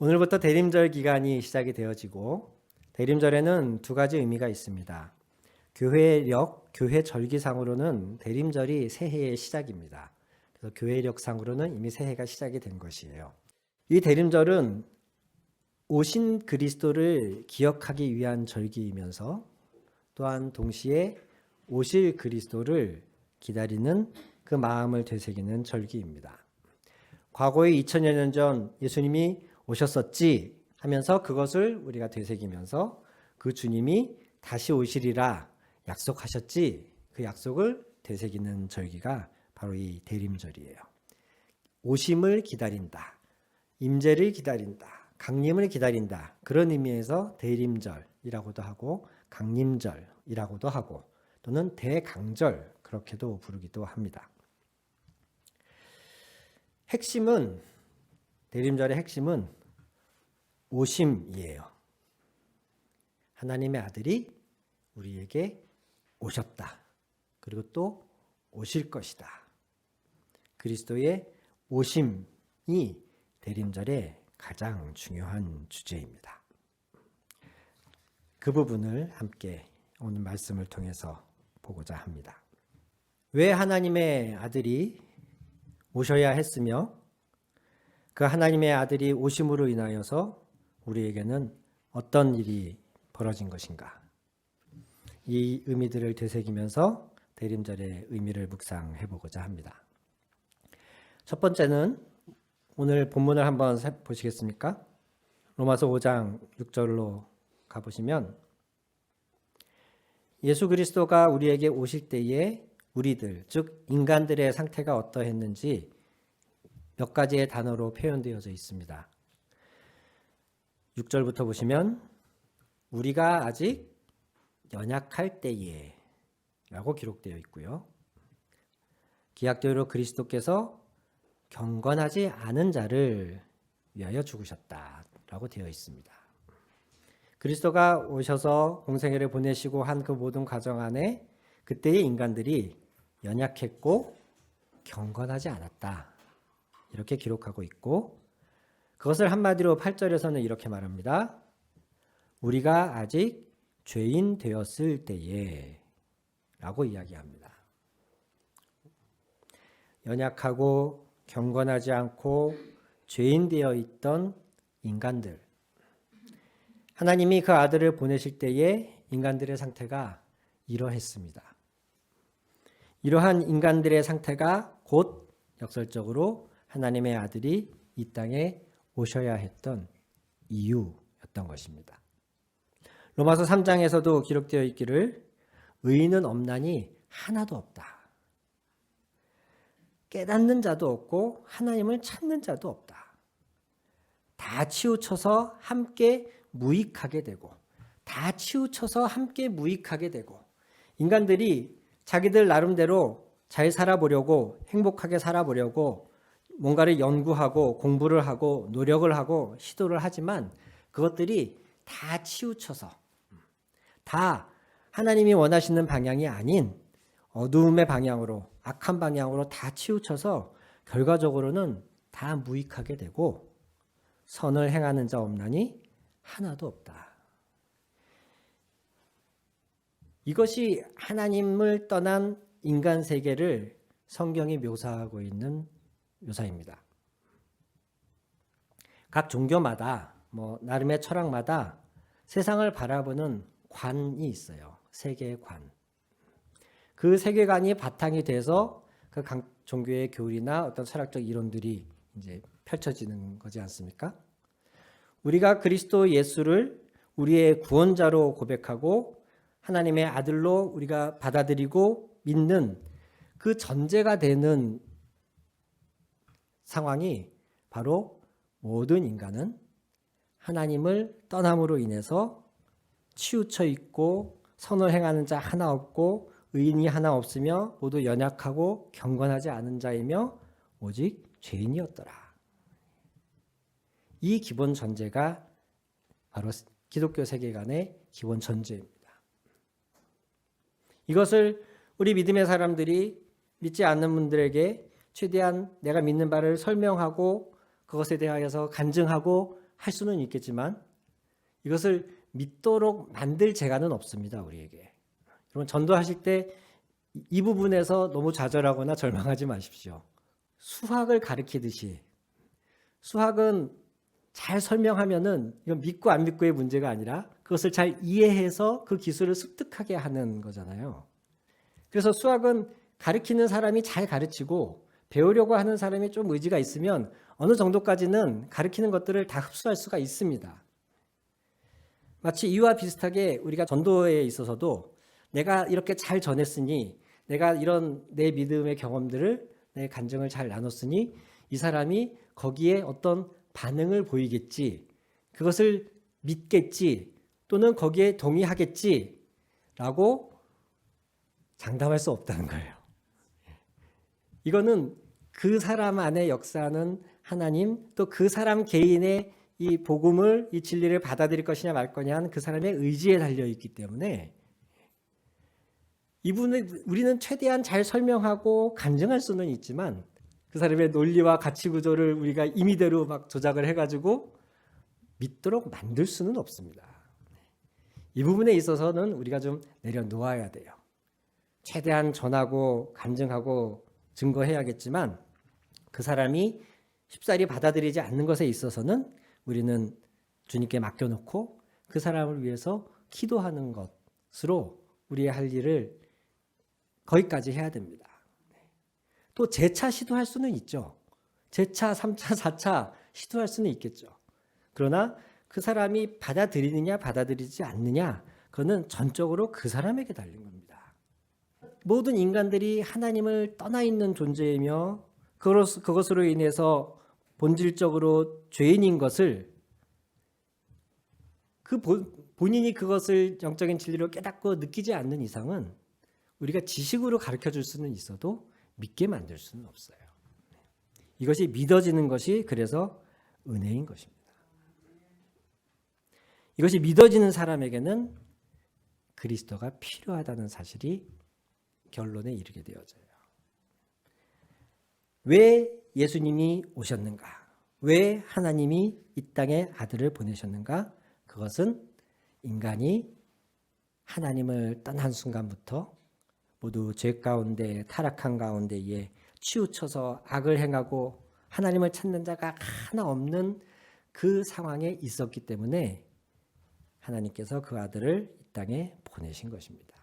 오늘부터 대림절 기간이 시작이 되어지고 대림절에는 두 가지 의미가 있습니다. 교회력, 교회 절기상으로는 대림절이 새해의 시작입니다. 그래서 교회력상으로는 이미 새해가 시작이 된 것이에요. 이 대림절은 오신 그리스도를 기억하기 위한 절기이면서 또한 동시에 오실 그리스도를 기다리는 그 마음을 되새기는 절기입니다. 과거에 2000여 년 전 예수님이 오셨었지 하면서 그것을 우리가 되새기면서 그 주님이 다시 오시리라 약속하셨지 그 약속을 되새기는 절기가 바로 이 대림절이에요. 오심을 기다린다. 임재를 기다린다. 강림을 기다린다. 그런 의미에서 대림절이라고도 하고 강림절이라고도 하고 또는 대강절 그렇게도 부르기도 합니다. 핵심은 대림절의 핵심은 오심이에요. 하나님의 아들이 우리에게 오셨다. 그리고 또 오실 것이다. 그리스도의 오심이 대림절의 가장 중요한 주제입니다. 그 부분을 함께 오늘 말씀을 통해서 보고자 합니다. 왜 하나님의 아들이 오셔야 했으며 그 하나님의 아들이 오심으로 인하여서 우리에게는 어떤 일이 벌어진 것인가? 이 의미들을 되새기면서 대림절의 의미를 묵상해 보고자 합니다. 첫 번째는 오늘 본문을 한번 보시겠습니까? 로마서 5장 6절로 가보시면 예수 그리스도가 우리에게 오실 때에 우리들, 즉 인간들의 상태가 어떠했는지 몇 가지의 단어로 표현되어져 있습니다. 6절부터 보시면 우리가 아직 연약할 때에 라고 기록되어 있고요. 기약대로 그리스도께서 경건하지 않은 자를 위하여 죽으셨다 라고 되어 있습니다. 그리스도가 오셔서 공생애를 보내시고 한 그 모든 과정 안에 그때의 인간들이 연약했고 경건하지 않았다. 이렇게 기록하고 있고 그것을 한마디로 8절에서는 이렇게 말합니다. 우리가 아직 죄인 되었을 때에 라고 이야기합니다. 연약하고 경건하지 않고 죄인 되어 있던 인간들. 하나님이 그 아들을 보내실 때에 인간들의 상태가 이러했습니다. 이러한 인간들의 상태가 곧 역설적으로 하나님의 아들이 이 땅에 오셔야 했던 이유였던 것입니다. 로마서 3장에서도 기록되어 있기를 의인은 없나니 하나도 없다. 깨닫는 자도 없고 하나님을 찾는 자도 없다. 다 치우쳐서 함께 무익하게 되고 다 치우쳐서 함께 무익하게 되고 인간들이 자기들 나름대로 잘 살아보려고 행복하게 살아보려고 뭔가를 연구하고 공부를 하고 노력을 하고 시도를 하지만 그것들이 다 치우쳐서 다 하나님이 원하시는 방향이 아닌 어두움의 방향으로 악한 방향으로 다 치우쳐서 결과적으로는 다 무익하게 되고 선을 행하는 자 없나니 하나도 없다. 이것이 하나님을 떠난 인간 세계를 성경이 묘사하고 있는 묘사입니다. 각 종교마다 뭐 나름의 철학마다 세상을 바라보는 관이 있어요. 세계의 관. 그 세계관이 바탕이 돼서 그 각 종교의 교리나 어떤 철학적 이론들이 이제 펼쳐지는 거지 않습니까? 우리가 그리스도 예수를 우리의 구원자로 고백하고 하나님의 아들로 우리가 받아들이고 믿는 그 전제가 되는 상황이 바로 모든 인간은 하나님을 떠남으로 인해서 치우쳐 있고 선을 행하는 자 하나 없고 의인이 하나 없으며 모두 연약하고 경건하지 않은 자이며 오직 죄인이었더라. 이 기본 전제가 바로 기독교 세계관의 기본 전제입니다. 이것을 우리 믿음의 사람들이 믿지 않는 분들에게 최대한 내가 믿는 바를 설명하고 그것에 대하여서 간증하고 할 수는 있겠지만 이것을 믿도록 만들 재간은 없습니다. 우리에게. 여러분 전도하실 때 이 부분에서 너무 좌절하거나 절망하지 마십시오. 수학을 가르치듯이 수학은 잘 설명하면은 이건 믿고 안 믿고의 문제가 아니라 그것을 잘 이해해서 그 기술을 습득하게 하는 거잖아요. 그래서 수학은 가르치는 사람이 잘 가르치고 배우려고 하는 사람이 좀 의지가 있으면 어느 정도까지는 가르치는 것들을 다 흡수할 수가 있습니다. 마치 이와 비슷하게 우리가 전도에 있어서도 내가 이렇게 잘 전했으니 내가 이런 내 믿음의 경험들을 내 간증을 잘 나눴으니 이 사람이 거기에 어떤 반응을 보이겠지 그것을 믿겠지 또는 거기에 동의하겠지라고 장담할 수 없다는 거예요. 이거는 그 사람 안에 역사하는 하나님 또 그 사람 개인의 이 복음을 이 진리를 받아들일 것이냐 말 거냐 하는 그 사람의 의지에 달려 있기 때문에 이분을 우리는 최대한 잘 설명하고 간증할 수는 있지만 그 사람의 논리와 가치 구조를 우리가 임의대로 막 조작을 해가지고 믿도록 만들 수는 없습니다. 이 부분에 있어서는 우리가 좀 내려놓아야 돼요. 최대한 전하고 간증하고 증거해야겠지만 그 사람이 쉽사리 받아들이지 않는 것에 있어서는 우리는 주님께 맡겨놓고 그 사람을 위해서 기도하는 것으로 우리의 할 일을 거기까지 해야 됩니다. 또 재차 시도할 수는 있죠. 재차, 3차, 4차 시도할 수는 있겠죠. 그러나 그 사람이 받아들이느냐 받아들이지 않느냐 그거는 전적으로 그 사람에게 달린 겁니다. 모든 인간들이 하나님을 떠나 있는 존재이며 그것으로 인해서 본질적으로 죄인인 것을 그 본인이 그것을 영적인 진리로 깨닫고 느끼지 않는 이상은 우리가 지식으로 가르쳐 줄 수는 있어도 믿게 만들 수는 없어요. 이것이 믿어지는 것이 그래서 은혜인 것입니다. 이것이 믿어지는 사람에게는 그리스도가 필요하다는 사실이 결론에 이르게 되어져요. 왜 예수님이 오셨는가? 왜 하나님이 이 땅에 아들을 보내셨는가? 그것은 인간이 하나님을 떠난 순간부터 모두 죄 가운데 타락한 가운데에 치우쳐서 악을 행하고 하나님을 찾는 자가 하나 없는 그 상황에 있었기 때문에 하나님께서 그 아들을 이 땅에 보내신 것입니다.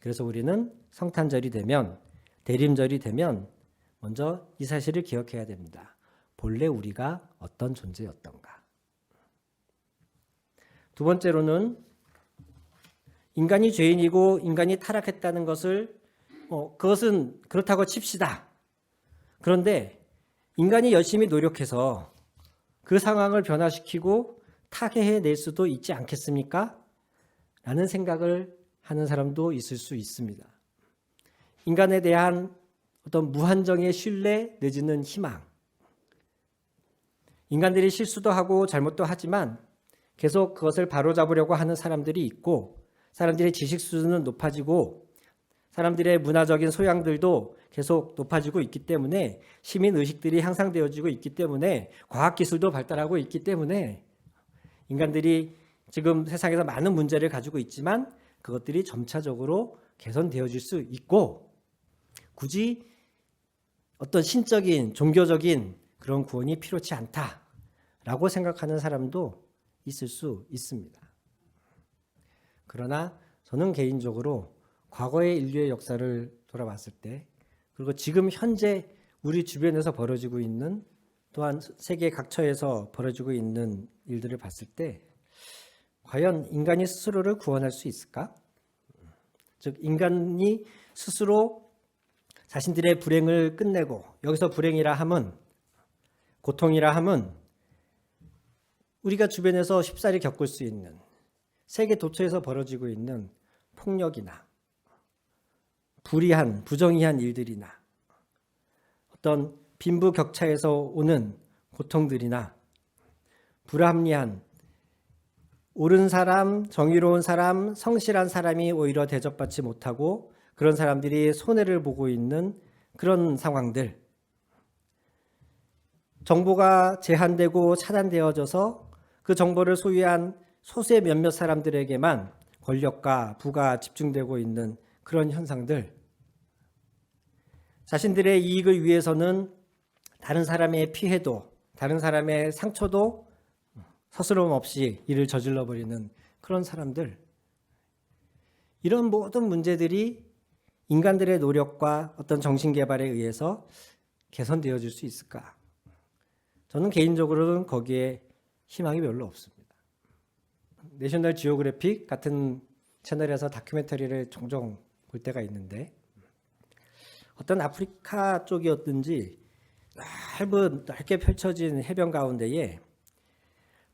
그래서 우리는 성탄절이 되면 대림절이 되면 먼저 이 사실을 기억해야 됩니다. 본래 우리가 어떤 존재였던가. 두 번째로는 인간이 죄인이고 인간이 타락했다는 것을 어, 그것은 그렇다고 칩시다. 그런데 인간이 열심히 노력해서 그 상황을 변화시키고 타개해 낼 수도 있지 않겠습니까? 라는 생각을 하는 사람도 있을 수 있습니다. 인간에 대한 어떤 무한정의 신뢰 내지는 희망. 인간들이 실수도 하고 잘못도 하지만 계속 그것을 바로잡으려고 하는 사람들이 있고 사람들의 지식 수준은 높아지고 사람들의 문화적인 소양들도 계속 높아지고 있기 때문에 시민 의식들이 향상되어지고 있기 때문에 과학 기술도 발달하고 있기 때문에 인간들이 지금 세상에서 많은 문제를 가지고 있지만 그것들이 점차적으로 개선되어질 수 있고 굳이 어떤 신적인 종교적인 그런 구원이 필요치 않다라고 생각하는 사람도 있을 수 있습니다. 그러나 저는 개인적으로 과거의 인류의 역사를 돌아봤을 때 그리고 지금 현재 우리 주변에서 벌어지고 있는 또한 세계 각처에서 벌어지고 있는 일들을 봤을 때 과연 인간이 스스로를 구원할 수 있을까? 즉 인간이 스스로 자신들의 불행을 끝내고 여기서 불행이라 함은 고통이라 함은 우리가 주변에서 쉽사리 겪을 수 있는 세계 도처에서 벌어지고 있는 폭력이나 불의한 부정의한 일들이나 어떤 빈부격차에서 오는 고통들이나 불합리한 옳은 사람, 정의로운 사람, 성실한 사람이 오히려 대접받지 못하고 그런 사람들이 손해를 보고 있는 그런 상황들. 정보가 제한되고 차단되어져서 그 정보를 소유한 소수의 몇몇 사람들에게만 권력과 부가 집중되고 있는 그런 현상들. 자신들의 이익을 위해서는 다른 사람의 피해도, 다른 사람의 상처도 서스럼 없이 일을 저질러 버리는 그런 사람들. 이런 모든 문제들이 인간들의 노력과 어떤 정신 개발에 의해서 개선되어질 수 있을까? 저는 개인적으로는 거기에 희망이 별로 없습니다. 내셔널 지오그래픽 같은 채널에서 다큐멘터리를 종종 볼 때가 있는데 어떤 아프리카 쪽이었든지 넓은 넓게 펼쳐진 해변 가운데에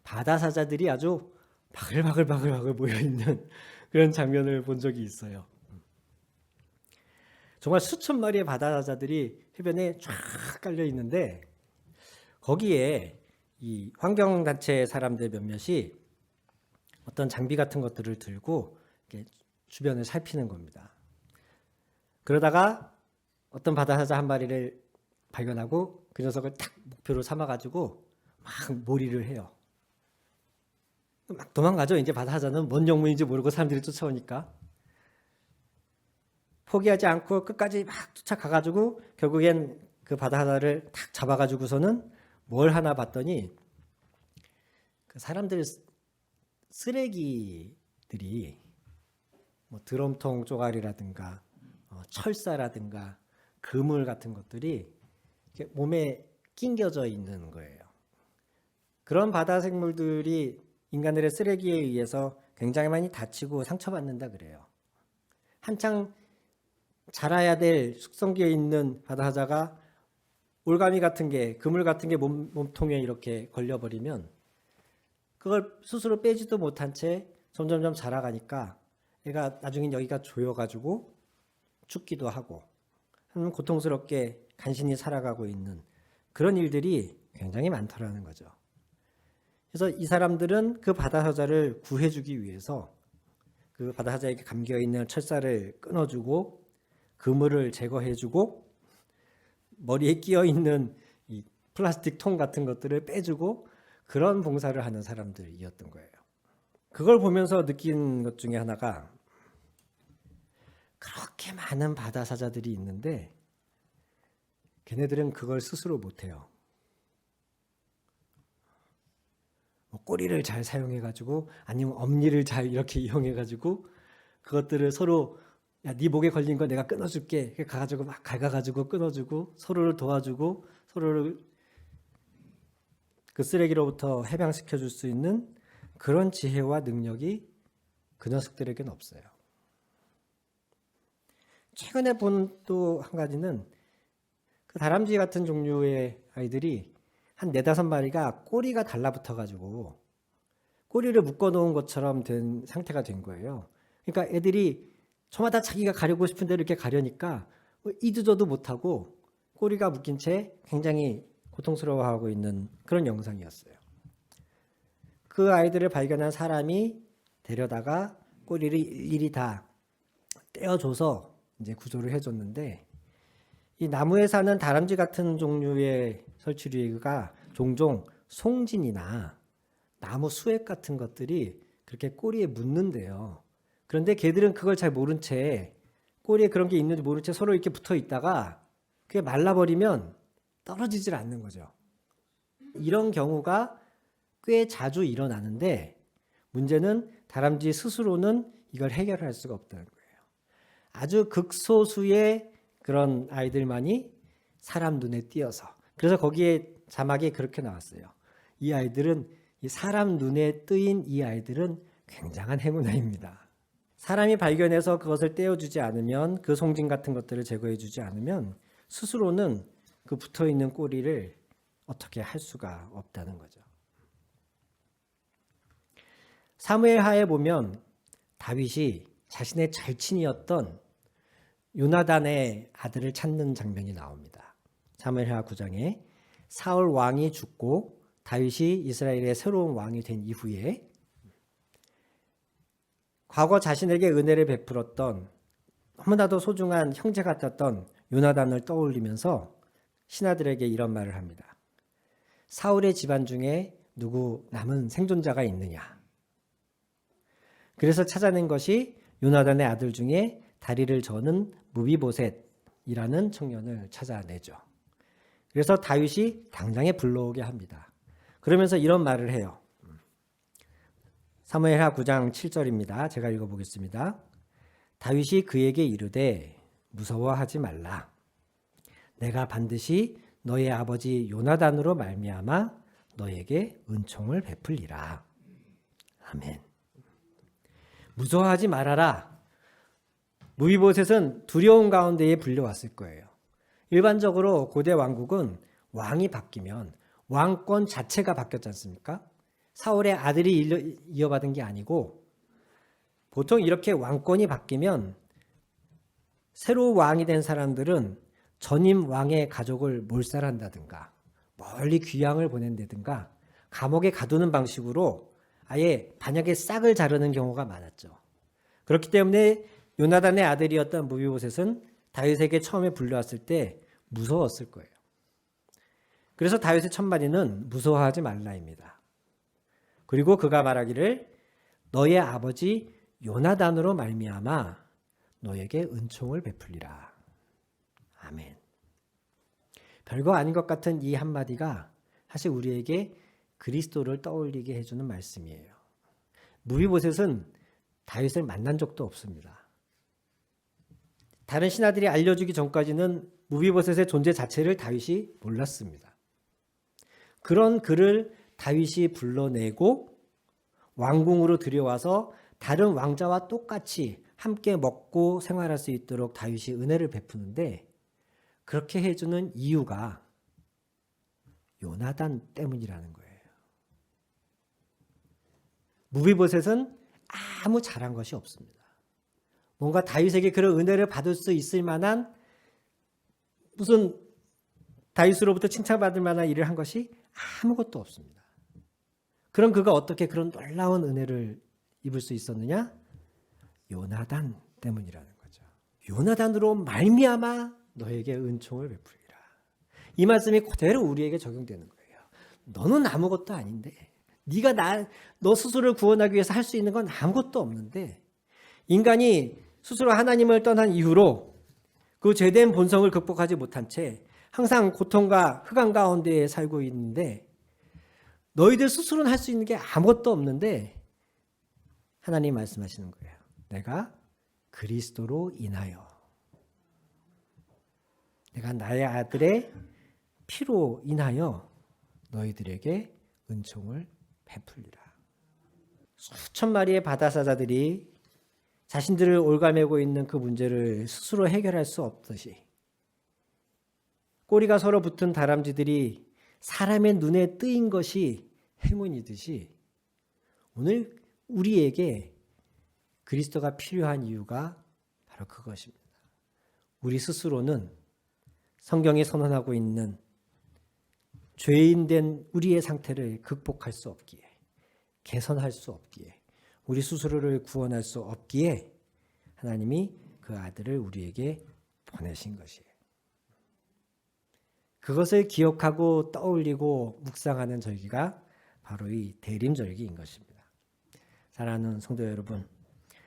바다 사자들이 아주 바글바글바글바글 모여 있는 그런 장면을 본 적이 있어요. 정말 수천 마리의 바다 사자들이 해변에 쫙 깔려 있는데 거기에 이 환경 단체 사람들 몇몇이 어떤 장비 같은 것들을 들고 주변을 살피는 겁니다. 그러다가 어떤 바다 사자 한 마리를 발견하고 그 녀석을 딱 목표로 삼아 가지고 막 몰이를 해요. 막 도망가죠. 이제 바다 사자는 뭔 영문인지 모르고 사람들이 쫓아오니까 포기하지 않고 끝까지 막 쫓아가가지고 결국엔 그 바다 사자를 탁 잡아가지고서는 뭘 하나 봤더니 그 사람들 쓰레기들이 뭐 드럼통 쪼가리라든가 어, 철사라든가 그물 같은 것들이 몸에 낑겨져 있는 거예요. 그런 바다 생물들이 인간들의 쓰레기에 의해서 굉장히 많이 다치고 상처받는다 그래요. 한창 자라야 될 숙성기에 있는 바다사자가 올가미 같은 게 그물 같은 게 몸, 몸통에 이렇게 걸려버리면 그걸 스스로 빼지도 못한 채 점점점 자라가니까 얘가 나중엔 여기가 조여가지고 죽기도 하고 음, 고통스럽게 간신히 살아가고 있는 그런 일들이 굉장히 많더라는 거죠. 그래서 이 사람들은 그 바다사자를 구해주기 위해서 그 바다사자에게 감겨 있는 철사를 끊어주고 그물을 제거해주고 머리에 끼어 있는 이 플라스틱 통 같은 것들을 빼주고 그런 봉사를 하는 사람들이었던 거예요. 그걸 보면서 느낀 것 중에 하나가 그렇게 많은 바다 사자들이 있는데 걔네들은 그걸 스스로 못해요. 뭐 꼬리를 잘 사용해 가지고 아니면 엄니를 잘 이렇게 이용해 가지고 그것들을 서로 야, 네 목에 걸린 거 내가 끊어줄게. 가가지고 막 갈가가지고 끊어주고 서로를 도와주고 서로를 그 쓰레기로부터 해방시켜 줄 수 있는 그런 지혜와 능력이 그 녀석들에게는 없어요. 최근에 본 또 한 가지는 그 다람쥐 같은 종류의 아이들이 한 네다섯 마리가 꼬리가 달라붙어 가지고 꼬리를 묶어 놓은 것처럼 된 상태가 된 거예요. 그러니까 애들이 저마다 자기가 가려고 싶은 대로 이렇게 가려니까 뭐 이두저도 못하고 꼬리가 묶인 채 굉장히 고통스러워하고 있는 그런 영상이었어요. 그 아이들을 발견한 사람이 데려다가 꼬리를 일일이 다 떼어줘서 이제 구조를 해줬는데 이 나무에 사는 다람쥐 같은 종류의 설치류가 종종 송진이나 나무 수액 같은 것들이 그렇게 꼬리에 묻는데요. 그런데 개들은 그걸 잘 모른 채 꼬리에 그런 게 있는지 모른 채 서로 이렇게 붙어 있다가 그게 말라버리면 떨어지질 않는 거죠. 이런 경우가 꽤 자주 일어나는데 문제는 다람쥐 스스로는 이걸 해결할 수가 없다는 거예요. 아주 극소수의 그런 아이들만이 사람 눈에 띄어서 그래서 거기에 자막에 그렇게 나왔어요. 이 아이들은 이 사람 눈에 뜨인 이 아이들은 굉장한 행운아입니다. 사람이 발견해서 그것을 떼어주지 않으면 그 송진 같은 것들을 제거해주지 않으면 스스로는 그 붙어 있는 꼬리를 어떻게 할 수가 없다는 거죠. 사무엘 하에 보면 다윗이 자신의 절친이었던 요나단의 아들을 찾는 장면이 나옵니다. 사무엘하 9장에 사울 왕이 죽고 다윗이 이스라엘의 새로운 왕이 된 이후에 과거 자신에게 은혜를 베풀었던 너무나도 소중한 형제 같았던 요나단을 떠올리면서 신하들에게 이런 말을 합니다. 사울의 집안 중에 누구 남은 생존자가 있느냐. 그래서 찾아낸 것이 요나단의 아들 중에 다리를 저는 무비보셋이라는 청년을 찾아내죠. 그래서 다윗이 당장에 불러오게 합니다. 그러면서 이런 말을 해요. 사무엘하 9장 7절입니다. 제가 읽어보겠습니다. 다윗이 그에게 이르되 무서워하지 말라. 내가 반드시 너의 아버지 요나단으로 말미암아 너에게 은총을 베풀리라. 아멘. 무서워하지 말아라. 무비보셋은 두려운 가운데에 불려왔을 거예요. 일반적으로 고대 왕국은 왕이 바뀌면 왕권 자체가 바뀌었지 않습니까? 사울의 아들이 이어받은 게 아니고 보통 이렇게 왕권이 바뀌면 새로 왕이 된 사람들은 전임 왕의 가족을 몰살한다든가 멀리 귀향을 보낸다든가 감옥에 가두는 방식으로 아예 반역의 싹을 자르는 경우가 많았죠. 그렇기 때문에 요나단의 아들이었던 무비보셋은 다윗에게 처음에 불려왔을 때 무서웠을 거예요. 그래서 다윗의 첫 마디는 무서워하지 말라입니다. 그리고 그가 말하기를 너의 아버지 요나단으로 말미암아 너에게 은총을 베풀리라. 아멘. 별거 아닌 것 같은 이 한마디가 사실 우리에게 그리스도를 떠올리게 해주는 말씀이에요. 무비보셋은 다윗을 만난 적도 없습니다. 다른 신하들이 알려주기 전까지는 무비보셋의 존재 자체를 다윗이 몰랐습니다. 그런 그를 다윗이 불러내고 왕궁으로 들여와서 다른 왕자와 똑같이 함께 먹고 생활할 수 있도록 다윗이 은혜를 베푸는데 그렇게 해주는 이유가 요나단 때문이라는 거예요. 무비보셋은 아무 잘한 것이 없습니다. 뭔가 다윗에게 그런 은혜를 받을 수 있을 만한 무슨 다윗으로부터 칭찬받을 만한 일을 한 것이 아무것도 없습니다. 그럼 그가 어떻게 그런 놀라운 은혜를 입을 수 있었느냐? 요나단 때문이라는 거죠. 요나단으로 말미암아 너에게 은총을 베풀리라. 이 말씀이 그대로 우리에게 적용되는 거예요. 너는 아무것도 아닌데 네가 나 너 스스로를 구원하기 위해서 할 수 있는 건 아무것도 없는데 인간이 스스로 하나님을 떠난 이후로 그 죄된 본성을 극복하지 못한 채 항상 고통과 흑암 가운데 살고 있는데 너희들 스스로는 할 수 있는 게 아무것도 없는데 하나님 말씀하시는 거예요. 내가 그리스도로 인하여 내가 나의 아들의 피로 인하여 너희들에게 은총을 베풀리라. 수천 마리의 바다사자들이 자신들을 올가매고 있는 그 문제를 스스로 해결할 수 없듯이 꼬리가 서로 붙은 다람쥐들이 사람의 눈에 뜨인 것이 행운이듯이 오늘 우리에게 그리스도가 필요한 이유가 바로 그것입니다. 우리 스스로는 성경이 선언하고 있는 죄인 된 우리의 상태를 극복할 수 없기에 개선할 수 없기에 우리 스스로를 구원할 수 없기에 하나님이 그 아들을 우리에게 보내신 것이에요. 그것을 기억하고 떠올리고 묵상하는 절기가 바로 이 대림절기인 것입니다. 사랑하는 성도 여러분,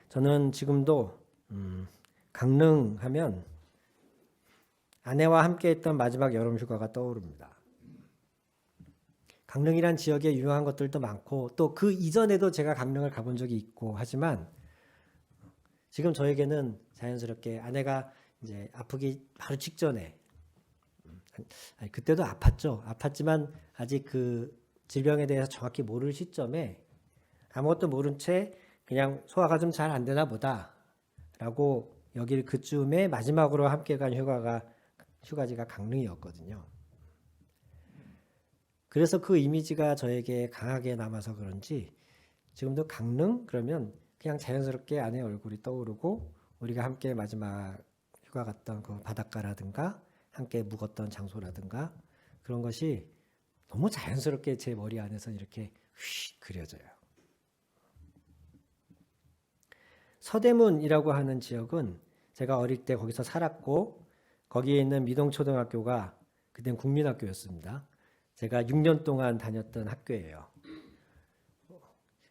저는 지금도 음, 강릉하면 아내와 함께 했던 마지막 여름 휴가가 떠오릅니다. 강릉이란 지역에 유명한 것들도 많고 또 그 이전에도 제가 강릉을 가본 적이 있고 하지만 지금 저에게는 자연스럽게 아내가 이제 아프기 바로 직전에 아니, 그때도 아팠죠. 아팠지만 아직 그 질병에 대해서 정확히 모를 시점에 아무것도 모른 채 그냥 소화가 좀 잘 안 되나 보다라고 여길 그쯤에 마지막으로 함께 간 휴가가 휴가지가 강릉이었거든요. 그래서 그 이미지가 저에게 강하게 남아서 그런지 지금도 강릉 그러면 그냥 자연스럽게 아내 얼굴이 떠오르고 우리가 함께 마지막 휴가 갔던 그 바닷가라든가 함께 묵었던 장소라든가 그런 것이 너무 자연스럽게 제 머리 안에서 이렇게 휙 그려져요. 서대문이라고 하는 지역은 제가 어릴 때 거기서 살았고 거기에 있는 미동초등학교가 그땐 국민학교였습니다. 제가 6년 동안 다녔던 학교예요.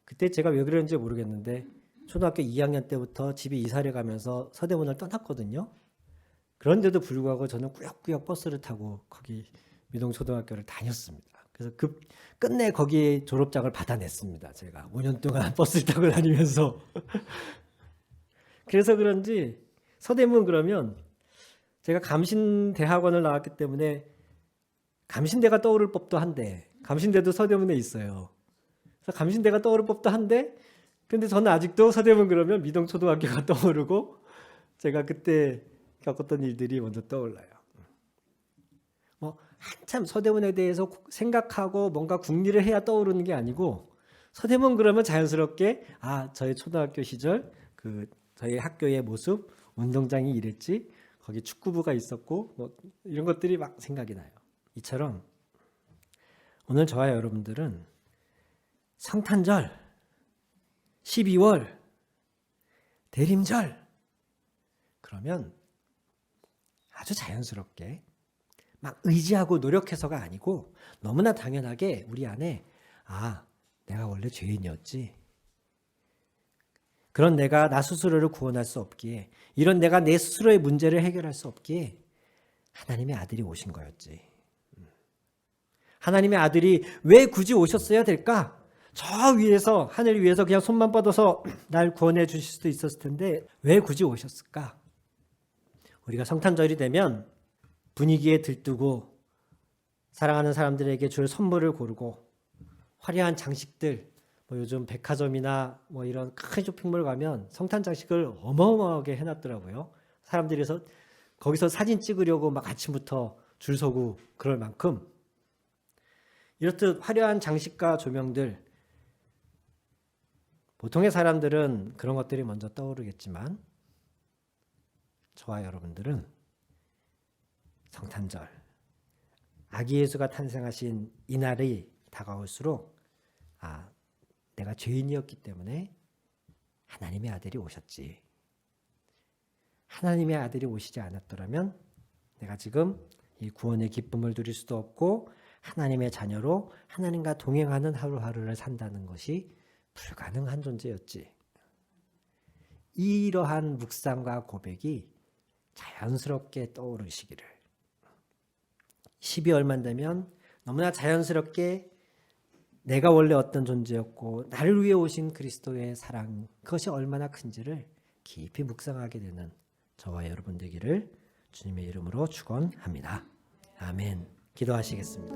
그때 제가 왜 그랬는지 모르겠는데 초등학교 2학년 때부터 집에 이사를 가면서 서대문을 떠났거든요. 그런데도 불구하고 저는 꾸역꾸역 버스를 타고 거기 미동 초등학교를 다녔습니다. 그래서 급 끝내 거기에 졸업장을 받아냈습니다. 제가 5년 동안 버스를 타고 다니면서 그래서 그런지 서대문 그러면 제가 감신대학원을 나왔기 때문에 감신대가 떠오를 법도 한데 감신대도 서대문에 있어요. 그래서 감신대가 떠오를 법도 한데 근데 저는 아직도 서대문 그러면 미동 초등학교가 떠오르고 제가 그때 겪었던 일들이 먼저 떠올라요. 뭐 한참 서대문에 대해서 생각하고 뭔가 궁리를 해야 떠오르는 게 아니고 서대문 그러면 자연스럽게 아 저의 초등학교 시절 그 저희 학교의 모습 운동장이 이랬지 거기 축구부가 있었고 뭐 이런 것들이 막 생각이 나요. 이처럼 오늘 저와 여러분들은 성탄절, 12월, 대림절 그러면 아주 자연스럽게 막 의지하고 노력해서가 아니고 너무나 당연하게 우리 안에 아 내가 원래 죄인이었지 그런 내가 나 스스로를 구원할 수 없기에 이런 내가 내 스스로의 문제를 해결할 수 없기에 하나님의 아들이 오신 거였지. 음. 하나님의 아들이 왜 굳이 오셨어야 될까? 저 위에서 하늘 위에서 그냥 손만 뻗어서 날 구원해 주실 수도 있었을 텐데 왜 굳이 오셨을까? 우리가 성탄절이 되면 분위기에 들뜨고 사랑하는 사람들에게 줄 선물을 고르고 화려한 장식들 뭐 요즘 백화점이나 뭐 이런 큰 쇼핑몰 가면 성탄 장식을 어마어마하게 해놨더라고요. 사람들이서 거기서 사진 찍으려고 막 아침부터 줄 서고 그럴 만큼 이렇듯 화려한 장식과 조명들 보통의 사람들은 그런 것들이 먼저 떠오르겠지만 저와 여러분들은 성탄절 아기 예수가 탄생하신 이날이 다가올수록 아 내가 죄인이었기 때문에 하나님의 아들이 오셨지. 하나님의 아들이 오시지 않았더라면 내가 지금 이 구원의 기쁨을 누릴 수도 없고 하나님의 자녀로 하나님과 동행하는 하루하루를 산다는 것이 불가능한 존재였지. 이러한 묵상과 고백이 자연스럽게 떠오르시기를. 12월만 되면 너무나 자연스럽게 내가 원래 어떤 존재였고 나를 위해 오신 그리스도의 사랑 그것이 얼마나 큰지를 깊이 묵상하게 되는 저와 여러분 되기를 주님의 이름으로 축원합니다. 아멘. 기도하시겠습니다.